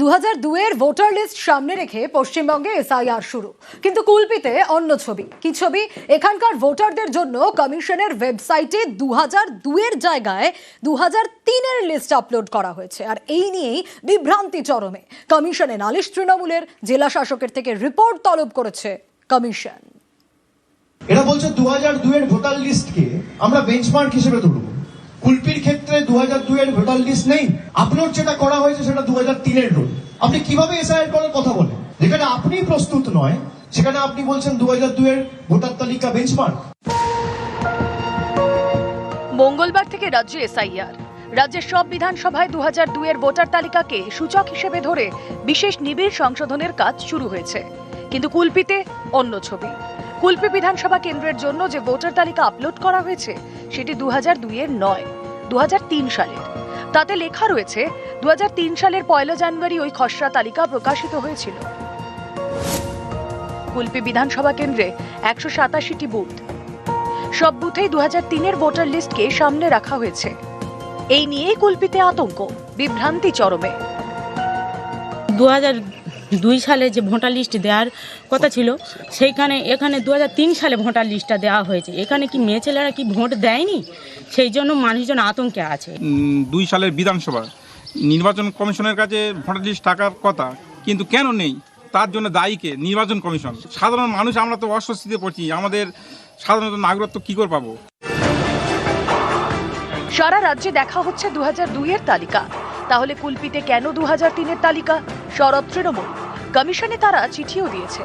দু হাজার voter list সামনে রেখে পশ্চিমবঙ্গে এসআইআর শুরু। কিন্তু কুলপিতে অন্য ছবি। কি ছবি? এখানকার ভোটারদের জন্য কমিশনের ওয়েবসাইটে দু জায়গায় দু তিনের লিস্ট আপলোড করা হয়েছে। আর এই নিয়েই বিভ্রান্তি চরমে। কমিশনে নালিশ তৃণমূলের জেলা শাসকের থেকে রিপোর্ট তলব করেছে কমিশন। এরা বলছে দু হাজার ভোটার লিস্টকে আমরা বেঞ্চমার্ক হিসেবে তুলব কুলপির ক্ষেত্রে দু হাজার দুয়ের ভোটার লিস্ট নেই। আপলোড যেটা করা হয়েছে সেটা দু হাজার তিনের রোল আপনি কীভাবে এসআইআর করার কথা বলেন? যেখানে আপনি প্রস্তুত নয়, সেখানে আপনি বলছেন দু হাজার দুয়ের ভোটার তালিকা বেঞ্চমার্ক মঙ্গলবার থেকে রাজ্যে এসআইআর রাজ্যের সব বিধানসভায় দু হাজার দুয়ের ভোটার তালিকাকে সূচক হিসেবে ধরে বিশেষ নিবিড় সংশোধনের কাজ শুরু হয়েছে। কিন্তু কুলপিতে অন্য ছবি। কুলপি বিধানসভা কেন্দ্রের জন্য যে ভোটার তালিকা আপলোড করা হয়েছে, সেটি দু হাজার দুইয়ের নয় দু হাজার তিন সালের। তাতে লেখা রয়েছে দু হাজার তিন সালের পয়লা জানুয়ারি ওই খসড়া তালিকা প্রকাশিত হয়েছিল। কুলপি বিধানসভা কেন্দ্রে একশো সাতাশিটি বুথ। সব বুথেই দু তিনের ভোটার লিস্টকে সামনে রাখা হয়েছে। এই নিয়েই কুলপিতে আতঙ্ক, বিভ্রান্তি চরমে। দু হাজার দুই সালে যে ভোটার লিস্ট দেওয়ার কথা ছিল সেইখানে এখানে দু হাজার তিন সালে ভোটার লিস্টটা দেওয়া হয়েছে। এখানে কি মেয়ে ছেলেরা কি ভোট দেয়নি? সেই জন্য মানুষজন আতঙ্কে আছে। দুই সালের বিধানসভা। নির্বাচন কমিশনের কাছে ভোটার লিস্ট থাকার কথা কিন্তু কেন নেই? তার জন্য দায়ীকে নির্বাচন কমিশন। সাধারণ মানুষ আমরা তো অস্বস্তিতে পড়ছি। আমাদের সাধারণত নাগরিকত্ব কী করে পাবো? সারা রাজ্যে দেখা হচ্ছে দু হাজার দুইয়ের তালিকা। তাহলে কুলপিতে কেন দু হাজার তিনের তালিকা? শরৎ তৃণমূল। কমিশনে তারা চিঠিও দিয়েছে।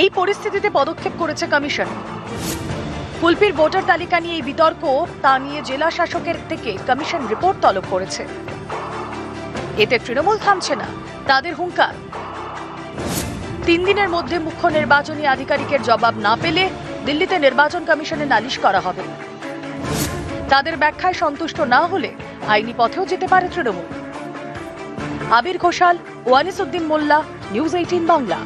এই পরিস্থিতিতে পদক্ষেপ করেছে কমিশন। কুলপির ভোটার তালিকা নিয়ে এই বিতর্ক, তা নিয়ে জেলা শাসকের থেকে কমিশন রিপোর্ট তলব করেছে। এতে তৃণমূল থামছে না, তাদের হুঙ্কার। তিন দিনের মধ্যে মুখ্য নির্বাচনী আধিকারিকের জবাব না পেলে দিল্লিতে নির্বাচন কমিশনে নালিশ করা হবে। তাদের ব্যাখ্যায় সন্তুষ্ট না হলে আইনি পথেও যেতে পারে Trinamool. Abir Ghosal, Wanisuddin Molla, news eighteen Bangla.